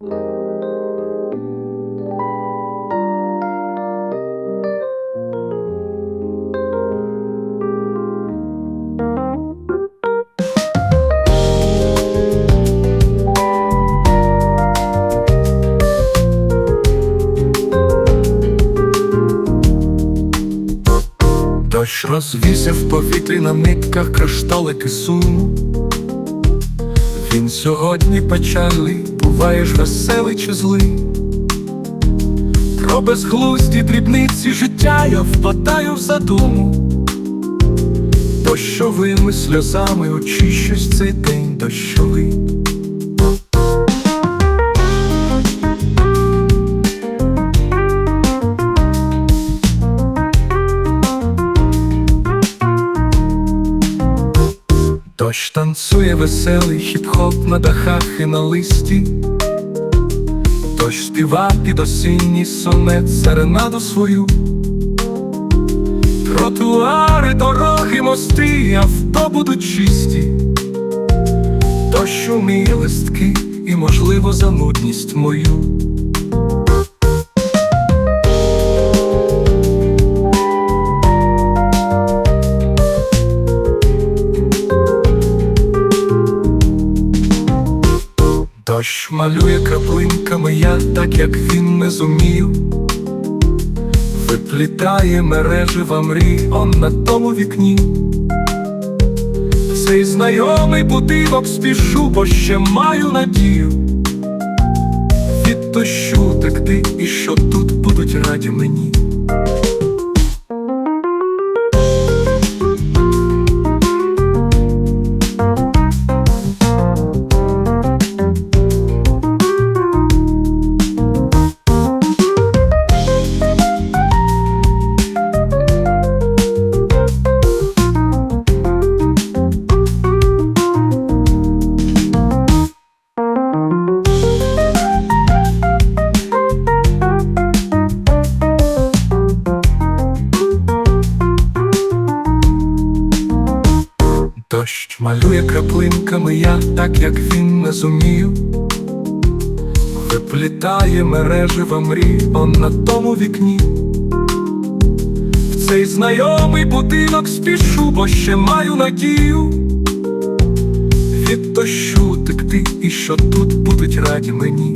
Дощ розвісив в повітрі на нитках кришталики суму. Він сьогодні печальний, буваєш веселий чи злий. Про безглузді дрібниці життя я впадаю в задуму. Дощовими сльозами очищусь цей день дощовий. Дощ танцює веселий хіп-хоп на дахах і на листі. Дощ співа під осінній сонет серенаду свою. Тротуари, дороги, мости, авто будуть чисті. Дощ уміє листки і, можливо, за нудність мою. Дощ малює краплинками я, так як він не зумів. Виплітає мережива мрій он на тому вікні. Цей знайомий будинок спішу, бо ще маю надію. Від дощу текти, і що тут будуть раді мені. Дощ малює краплинками я, так як він не зумів. Виплітає мережива мрій он на тому вікні. В цей знайомий будинок спішу, бо ще маю надію. Від дощу текти, і що тут будуть раді мені.